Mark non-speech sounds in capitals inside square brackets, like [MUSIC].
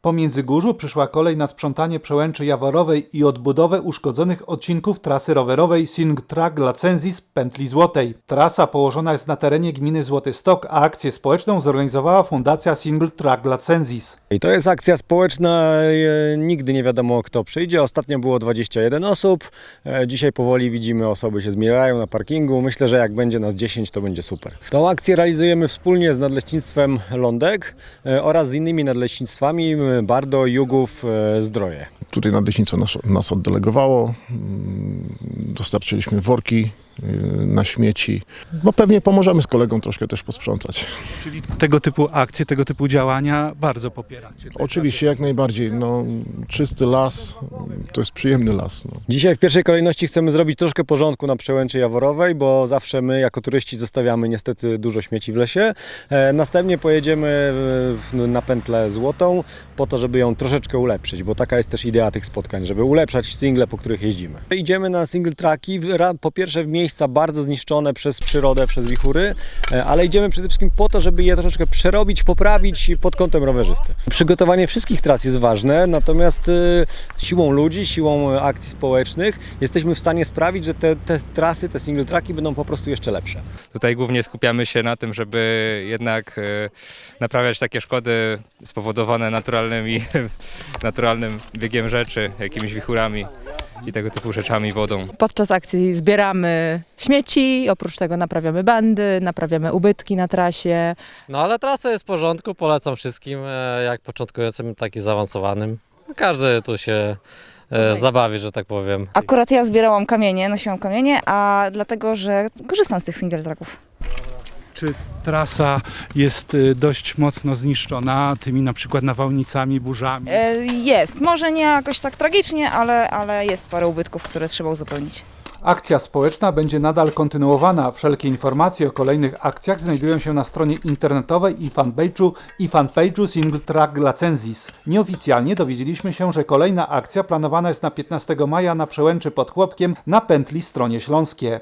Po Międzygórzu przyszła kolej na sprzątanie przełęczy Jaworowej i odbudowę uszkodzonych odcinków trasy rowerowej Sing Track Lacenzis Pętli Złotej. Trasa położona jest na terenie gminy Złoty Stok, a akcję społeczną zorganizowała Fundacja Single Track Lacenzis. I to jest akcja społeczna, e, nigdy nie wiadomo kto przyjdzie. Ostatnio było 21 osób, e, dzisiaj powoli widzimy osoby się zmierają na parkingu. Myślę, że jak będzie nas 10 to będzie super. Tą akcję realizujemy wspólnie z Nadleśnictwem Lądek e, oraz z innymi nadleśnictwami Bardo, Jugów, e, Zdroje. Tutaj nadleśnictwo nas, nas oddelegowało. Mm, Dostarczyliśmy worki na śmieci. No pewnie pomożemy z kolegą troszkę też posprzątać. Czyli tego typu akcje, tego typu działania bardzo popieracie. Oczywiście jak najbardziej. No, czysty las to jest przyjemny las. No. Dzisiaj w pierwszej kolejności chcemy zrobić troszkę porządku na przełęczy Jaworowej, bo zawsze my jako turyści zostawiamy niestety dużo śmieci w lesie. E, następnie pojedziemy w, na pętlę złotą po to, żeby ją troszeczkę ulepszyć, bo taka jest też idea tych spotkań, żeby ulepszać single, po których jeździmy. Idziemy na single tracki, w- ra- po pierwsze w miejsca bardzo zniszczone przez przyrodę, przez wichury, e, ale idziemy przede wszystkim po to, żeby je troszeczkę przerobić, poprawić pod kątem rowerzysty. Przygotowanie wszystkich tras jest ważne, natomiast e, siłą ludzi, siłą e, akcji społecznych jesteśmy w stanie sprawić, że te, te trasy, te single tracki będą po prostu jeszcze lepsze. Tutaj głównie skupiamy się na tym, żeby jednak naprawiać takie szkody spowodowane naturalnymi, [LAUGHS] naturalnym biegiem rzeczy, jakimiś wichurami i tego typu rzeczami, wodą. Podczas akcji zbieramy śmieci, oprócz tego naprawiamy bandy, naprawiamy ubytki na trasie. No ale trasa jest w porządku, polecam wszystkim, e, jak początkującym, tak i zaawansowanym. Każdy tu się e, zabawi, że tak powiem. Akurat ja zbierałam kamienie, nosiłam kamienie, a dlatego, że korzystam z tych single tracków. Czy trasa jest y, dość mocno zniszczona tymi na przykład nawałnicami, burzami? E, Jest, może nie jakoś tak tragicznie, ale, ale jest parę ubytków, które trzeba uzupełnić. Akcja społeczna będzie nadal kontynuowana. Wszelkie informacje o kolejnych akcjach znajdują się na stronie internetowej i fanpage'u i fanpage'u Single Track Lacenzis. Nieoficjalnie dowiedzieliśmy się, że kolejna akcja planowana jest na 15 maja na przełęczy pod Chłopkiem na pętli stronie śląskie.